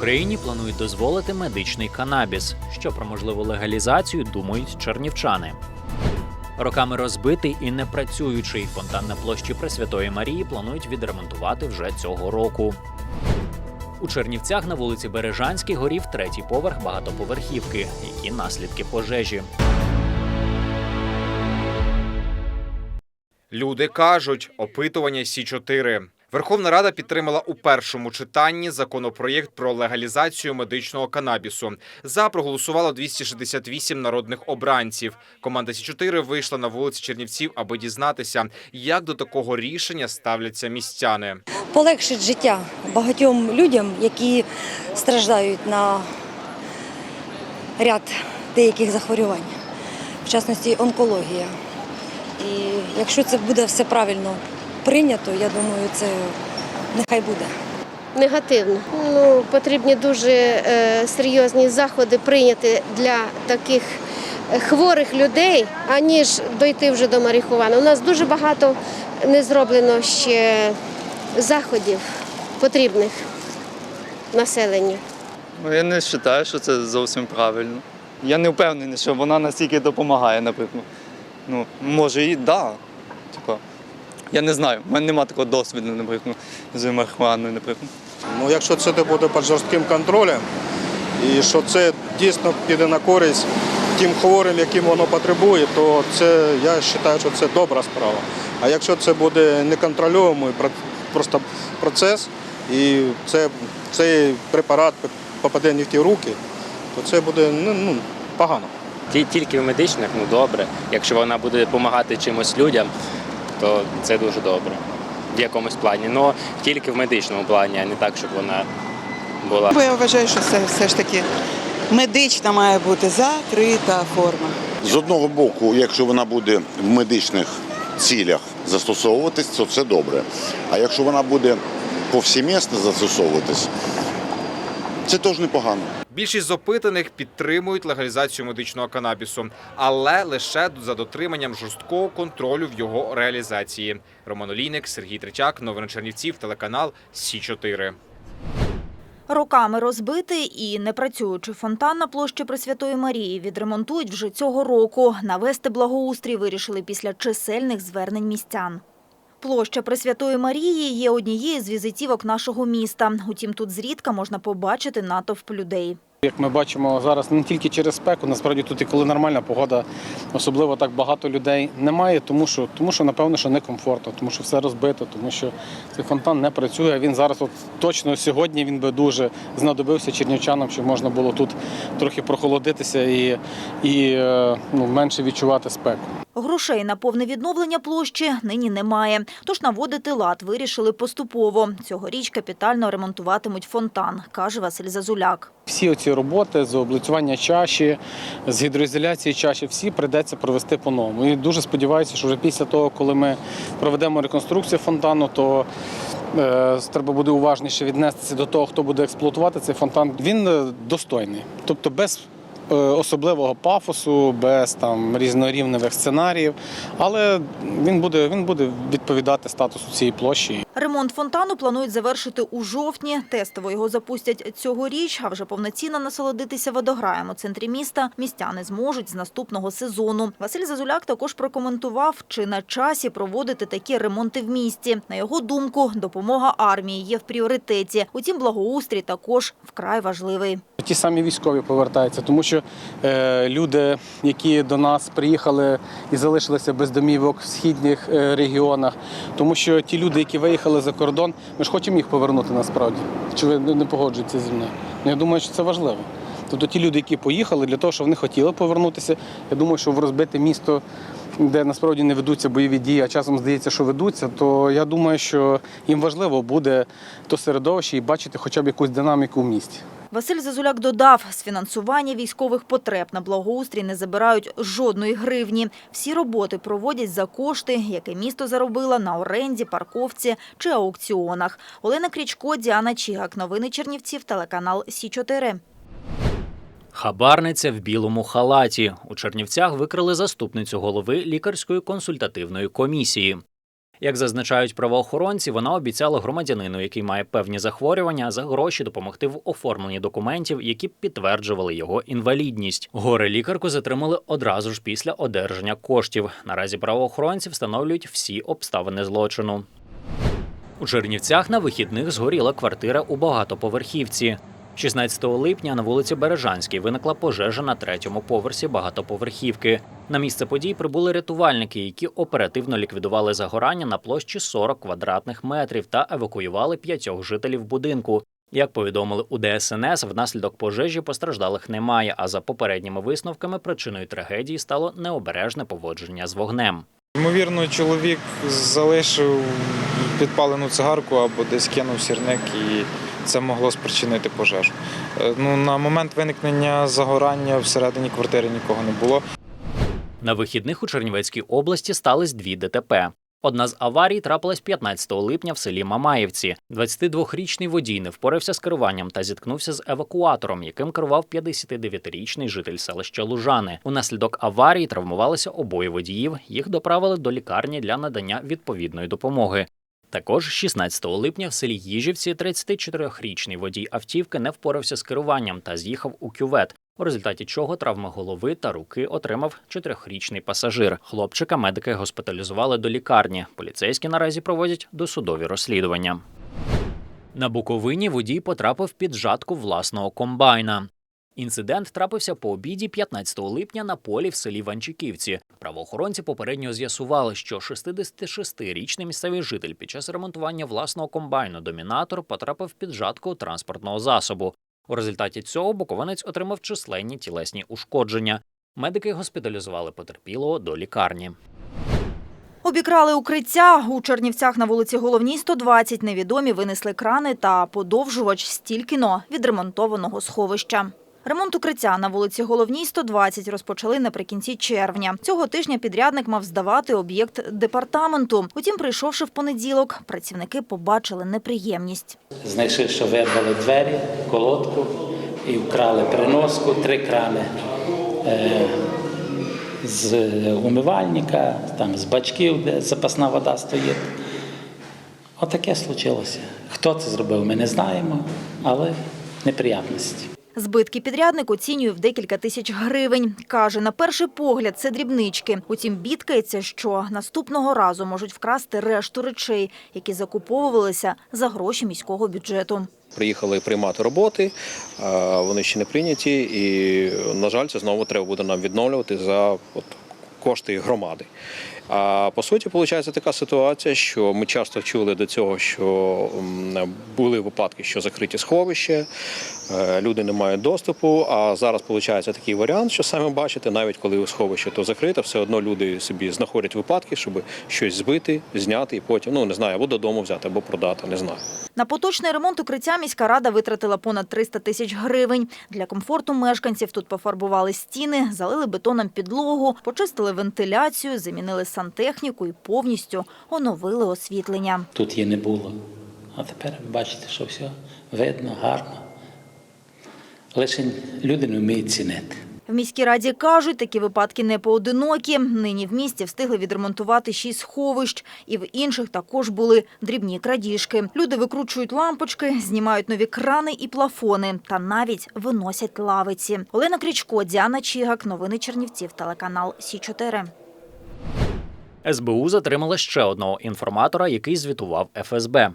Україні планують дозволити медичний канабіс. Що про можливу легалізацію думають чернівчани. Роками розбитий і непрацюючий фонтан на площі Пресвятої Марії планують відремонтувати вже цього року. У Чернівцях на вулиці Бережанській горів третій поверх багатоповерхівки. Які наслідки пожежі? Люди кажуть, опитування Сі 4 Верховна Рада підтримала у першому читанні законопроєкт про легалізацію медичного канабісу. За проголосувало 268 народних обранців. Команда Сі 4 вийшла на вулиці Чернівців, аби дізнатися, як до такого рішення ставляться містяни. полегшить життя багатьом людям, які страждають на ряд деяких захворювань, в частності онкологія. І якщо це буде все правильно прийнято, я думаю, це нехай буде. Негативно. Ну, потрібні дуже е, серйозні заходи прийняти для таких е, хворих людей, аніж дойти вже до марихуани. У нас дуже багато не зроблено ще заходів потрібних населенню. Ну, я не вважаю, що це зовсім правильно. Я не впевнений, що вона настільки допомагає, наприклад. Ну, може і да. Я не знаю, в мене немає такого досвіду, наприклад, з марихуаною, наприклад. Ну, якщо це буде під жорстким контролем, і що це дійсно піде на користь тим хворим, яким воно потребує, то це я вважаю, що це добра справа. А якщо це буде неконтрольовуємий про- просто процес, і це, цей препарат попаде не в ті руки, то це буде ну, ну, погано. Тільки в медичних, ну добре. Якщо вона буде допомагати чимось людям, то це дуже добре в якомусь плані. Ну тільки в медичному плані, а не так, щоб вона була. Бо я вважаю, що це все ж таки медична має бути закрита форма. З одного боку, якщо вона буде в медичних цілях застосовуватись, то це добре. А якщо вона буде повсімісно застосовуватись, це теж непогано. Більшість з опитаних підтримують легалізацію медичного канабісу, але лише за дотриманням жорсткого контролю в його реалізації. Роман Олійник, Сергій Третяк, новини Чернівців, телеканал Сі 4 Роками розбитий і непрацюючий фонтан на площі Пресвятої Марії відремонтують вже цього року. Навести благоустрій вирішили після чисельних звернень містян. Площа Пресвятої Марії є однією з візитівок нашого міста. Утім, тут зрідка можна побачити натовп людей. Як ми бачимо зараз, не тільки через спеку, насправді тут і коли нормальна погода, особливо так багато людей немає, тому що, тому що напевно, що некомфортно, тому що все розбито, тому що цей фонтан не працює. Він зараз, от точно сьогодні, він би дуже знадобився чернівчанам, щоб можна було тут трохи прохолодитися і, і е, ну, менше відчувати спеку. Грошей на повне відновлення площі нині немає. Тож наводити лад вирішили поступово. Цьогоріч капітально ремонтуватимуть фонтан, каже Василь Зазуляк. Всі ці роботи з облицювання чаші, з гідроізоляції чаші, всі прийдеться провести по-новому. І дуже сподіваюся, що вже після того, коли ми проведемо реконструкцію фонтану, то е, треба буде уважніше віднестися до того, хто буде експлуатувати цей фонтан. Він е, достойний, тобто без особливого пафосу, без там різнорівневих сценаріїв, але він буде, він буде відповідати статусу цієї площі. Ремонт фонтану планують завершити у жовтні. Тестово його запустять цьогоріч, а вже повноцінно насолодитися водограєм у центрі міста містяни зможуть з наступного сезону. Василь Зазуляк також прокоментував, чи на часі проводити такі ремонти в місті. На його думку, допомога армії є в пріоритеті. Утім, благоустрій також вкрай важливий. Ті самі військові повертаються, тому що е, люди, які до нас приїхали і залишилися без домівок в східних е, регіонах, тому що ті люди, які виїхали за кордон, ми ж хочемо їх повернути насправді. Чи ви не погоджуєтеся зі мною? Я думаю, що це важливо. Тобто ті люди, які поїхали для того, щоб вони хотіли повернутися, я думаю, що в розбите місто, де насправді не ведуться бойові дії, а часом здається, що ведуться, то я думаю, що їм важливо буде то середовище і бачити хоча б якусь динаміку в місті. Василь Зазуляк додав, з фінансування військових потреб на благоустрій не забирають жодної гривні. Всі роботи проводять за кошти, яке місто заробило на оренді, парковці чи аукціонах. Олена Крічко, Діана Чігак. Новини Чернівців, телеканал Сі 4 Хабарниця в білому халаті. У Чернівцях викрили заступницю голови лікарської консультативної комісії. Як зазначають правоохоронці, вона обіцяла громадянину, який має певні захворювання, за гроші допомогти в оформленні документів, які б підтверджували його інвалідність. Горе лікарку затримали одразу ж після одержання коштів. Наразі правоохоронці встановлюють всі обставини злочину. У Чернівцях на вихідних згоріла квартира у багатоповерхівці. 16 липня на вулиці Бережанській виникла пожежа на третьому поверсі багатоповерхівки. На місце подій прибули рятувальники, які оперативно ліквідували загорання на площі 40 квадратних метрів та евакуювали п'ятьох жителів будинку. Як повідомили у ДСНС, внаслідок пожежі постраждалих немає. А за попередніми висновками причиною трагедії стало необережне поводження з вогнем. Ймовірно, чоловік залишив підпалену цигарку або десь кинув сірник, і це могло спричинити пожежу. Е, Ну, на момент виникнення загорання всередині квартири нікого не було. На вихідних у Чернівецькій області стались дві ДТП. Одна з аварій трапилась 15 липня в селі Мамаєвці. 22-річний водій не впорався з керуванням та зіткнувся з евакуатором, яким керував 59-річний житель селища Лужани. Унаслідок аварії травмувалися обоє водіїв. Їх доправили до лікарні для надання відповідної допомоги. Також 16 липня в селі Їжівці 34-річний водій автівки не впорався з керуванням та з'їхав у кювет, у результаті чого травми голови та руки отримав 4-річний пасажир. Хлопчика медики госпіталізували до лікарні. Поліцейські наразі проводять досудові розслідування. На Буковині водій потрапив під жатку власного комбайна. Інцидент трапився по обіді 15 липня на полі в селі Ванчиківці. Правоохоронці попередньо з'ясували, що 66-річний місцевий житель під час ремонтування власного комбайну домінатор потрапив під жатку транспортного засобу. У результаті цього буковинець отримав численні тілесні ушкодження. Медики госпіталізували потерпілого до лікарні. Обікрали укриття у Чернівцях на вулиці Головній 120. Невідомі винесли крани та подовжувач стількіно відремонтованого сховища. Ремонт укриття на вулиці Головній 120 розпочали наприкінці червня. Цього тижня підрядник мав здавати об'єкт департаменту. Утім, прийшовши в понеділок, працівники побачили неприємність. Знайшли, що вирвали двері, колодку і вкрали переноску, три крани е, з умивальника, там, з бачків, де запасна вода стоїть. Отаке случилося. Хто це зробив, ми не знаємо, але неприємності. Збитки підрядник оцінює в декілька тисяч гривень. Каже, на перший погляд це дрібнички. Утім, бідкається, що наступного разу можуть вкрасти решту речей, які закуповувалися за гроші міського бюджету. Приїхали приймати роботи, вони ще не прийняті, і, на жаль, це знову треба буде нам відновлювати за кошти громади. А по суті, виходить така ситуація, що ми часто чули до цього, що були випадки, що закриті сховища, е, люди не мають доступу. А зараз виходить такий варіант, що саме бачите, навіть коли сховище то закрите, все одно люди собі знаходять випадки, щоб щось збити, зняти і потім, ну не знаю, або додому взяти, або продати, не знаю. На поточний ремонт укриття міська рада витратила понад 300 тисяч гривень. Для комфорту мешканців тут пофарбували стіни, залили бетоном підлогу, почистили вентиляцію, замінили сантехніку і повністю оновили освітлення. Тут її не було. А тепер бачите, що все видно, гарно. Лише люди не вміють цінити. В міській раді кажуть, такі випадки не поодинокі. Нині в місті встигли відремонтувати шість сховищ, і в інших також були дрібні крадіжки. Люди викручують лампочки, знімають нові крани і плафони та навіть виносять лавиці. Олена Крічко, Діана Чігак, новини Чернівців, телеканал Сі 4 СБУ затримала ще одного інформатора, який звітував ФСБ.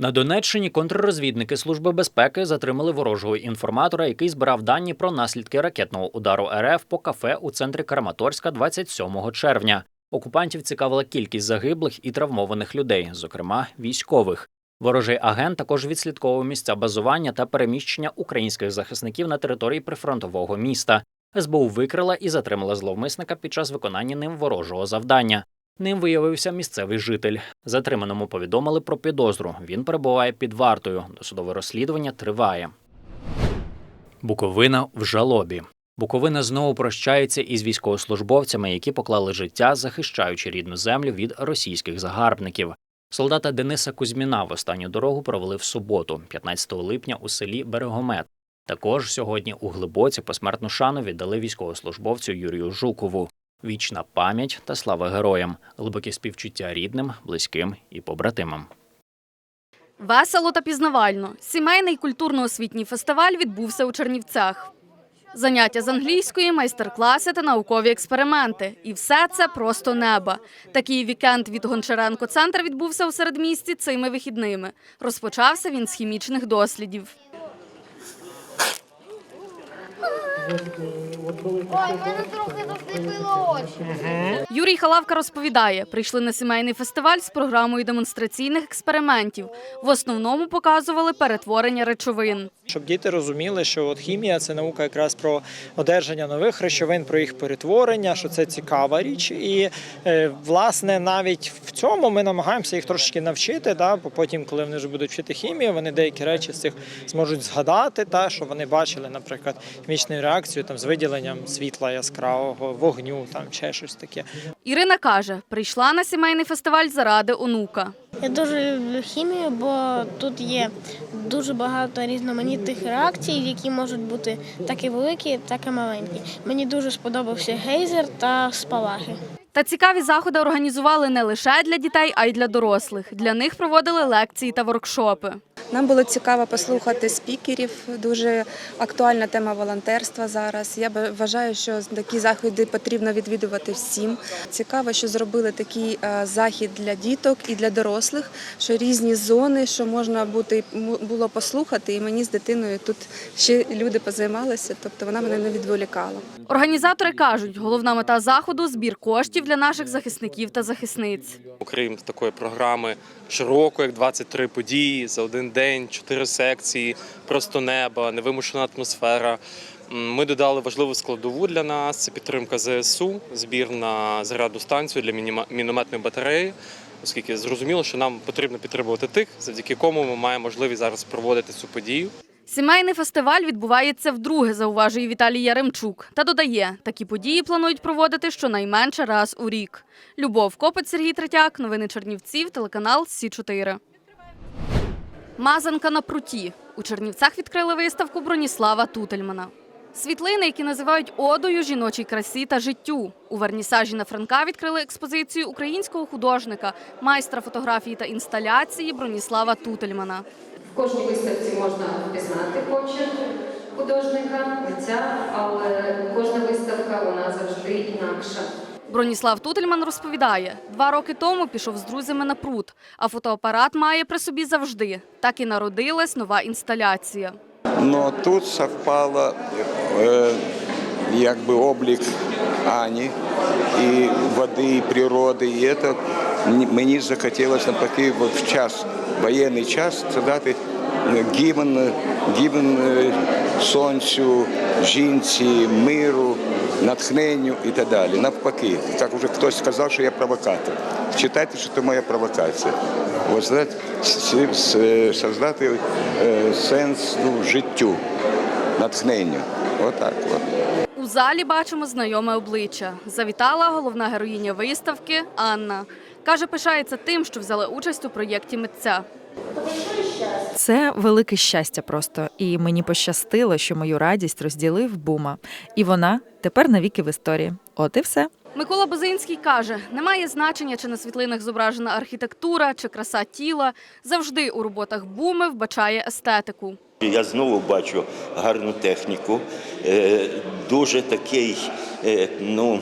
На Донеччині контррозвідники Служби безпеки затримали ворожого інформатора, який збирав дані про наслідки ракетного удару РФ по кафе у центрі Краматорська 27 червня. Окупантів цікавила кількість загиблих і травмованих людей, зокрема військових. Ворожий агент також відслідковував місця базування та переміщення українських захисників на території прифронтового міста. СБУ викрила і затримала зловмисника під час виконання ним ворожого завдання. Ним виявився місцевий житель. Затриманому повідомили про підозру. Він перебуває під вартою. Досудове розслідування триває. Буковина в жалобі. Буковина знову прощається із військовослужбовцями, які поклали життя, захищаючи рідну землю від російських загарбників. Солдата Дениса Кузьміна в останню дорогу провели в суботу, 15 липня, у селі Берегомет. Також сьогодні у Глибоці посмертну шану віддали військовослужбовцю Юрію Жукову. Вічна пам'ять та слава героям, глибоке співчуття рідним, близьким і побратимам. Весело та пізнавально. Сімейний культурно-освітній фестиваль відбувся у Чернівцях. Заняття з англійської, майстер-класи та наукові експерименти. І все це просто неба. Такий вікенд від Гончаренко центр відбувся у середмісті цими вихідними. Розпочався він з хімічних дослідів. Ой, мене трохи засліпило очі. Юрій Халавка розповідає, прийшли на сімейний фестиваль з програмою демонстраційних експериментів. В основному показували перетворення речовин. Щоб діти розуміли, що от хімія це наука якраз про одержання нових речовин, про їх перетворення, що це цікава річ. І е, власне навіть в цьому ми намагаємося їх трошки навчити. Да, бо потім, коли вони вже будуть вчити хімію, вони деякі речі з цих зможуть згадати, та що вони бачили, наприклад, хімічну реакцію там з виділенням світла яскравого, вогню, там ще щось таке. Ірина каже, прийшла на сімейний фестиваль заради онука. Я дуже люблю хімію, бо тут є дуже багато різноманітних реакцій, які можуть бути так і великі, так і маленькі. Мені дуже сподобався гейзер та спалахи. Та цікаві заходи організували не лише для дітей, а й для дорослих. Для них проводили лекції та воркшопи. Нам було цікаво послухати спікерів. Дуже актуальна тема волонтерства зараз. Я б- вважаю, що такі заходи потрібно відвідувати всім. Цікаво, що зробили такий е, захід для діток і для дорослих, що різні зони, що можна бути було послухати. І мені з дитиною тут ще люди позаймалися, тобто вона мене не відволікала. Організатори кажуть, головна мета заходу збір коштів для наших захисників та захисниць. Окрім такої програми широкої, як 23 події за один день, чотири секції, просто неба, невимушена атмосфера. Ми додали важливу складову для нас це підтримка ЗСУ, збір на зарядну станцію для мінометної батареї, оскільки зрозуміло, що нам потрібно підтримувати тих, завдяки кому ми маємо можливість зараз проводити цю подію. Сімейний фестиваль відбувається вдруге, зауважує Віталій Яремчук. Та додає, такі події планують проводити щонайменше раз у рік. Любов Копець, Сергій Третяк, новини Чернівців, телеканал Сі 4 Мазанка на пруті. У Чернівцях відкрили виставку Броніслава Тутельмана. Світлини, які називають одою жіночій красі та життю. У вернісажі на Франка відкрили експозицію українського художника, майстра фотографії та інсталяції Броніслава Тутельмана. В кожній виставці можна впізнати почерк художника, митця, але кожна виставка вона завжди інакша. Броніслав Тутельман розповідає, два роки тому пішов з друзями на пруд, а фотоапарат має при собі завжди. Так і народилась нова інсталяція. Но тут совпало е, якби облік Ані і води, і природи. І це мені захотілося навпаки в час, воєнний час, це дати гімн, гімн е, сонцю, жінці, миру, натхненню і так далі. Навпаки, так вже хтось сказав, що я провокатор. Читайте, що це моя провокація. Ось с- создати е, сенс ну, життю, натхненню. Отак от. У залі бачимо знайоме обличчя. Завітала головна героїня виставки Анна. Каже, пишається тим, що взяла участь у проєкті митця. Це велике щастя просто. І мені пощастило, що мою радість розділив бума. І вона тепер навіки в історії. От і все. Микола Бозинський каже: немає значення, чи на світлинах зображена архітектура, чи краса тіла. Завжди у роботах буми вбачає естетику. Я знову бачу гарну техніку, е, дуже такий е, ну,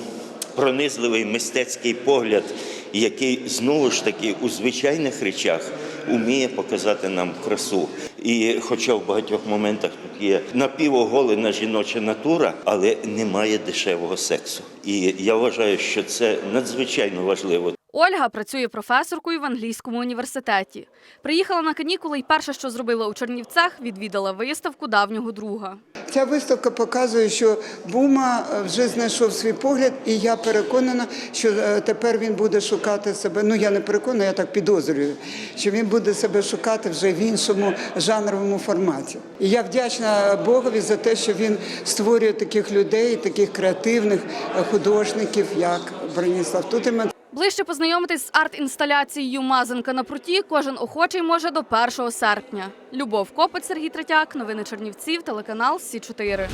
пронизливий мистецький погляд, який знову ж таки у звичайних речах уміє показати нам красу. І хоча в багатьох моментах тут є напівоголена жіноча натура, але немає дешевого сексу. І я вважаю, що це надзвичайно важливо. Ольга працює професоркою в англійському університеті. Приїхала на канікули і перше, що зробила у Чернівцях, відвідала виставку давнього друга. Ця виставка показує, що Бума е, вже знайшов свій погляд, і я переконана, що е, тепер він буде шукати себе. Ну я не переконана, я так підозрюю, що він буде себе шукати вже в іншому жанровому форматі. І я вдячна Богові за те, що він створює таких людей, таких креативних е, художників, як Броніслав Тутельман. Ближче познайомитись з арт-інсталяцією Мазанка на пруті кожен охочий може до 1 серпня. Любов Копець, Сергій Третяк, новини Чернівців, телеканал Сі 4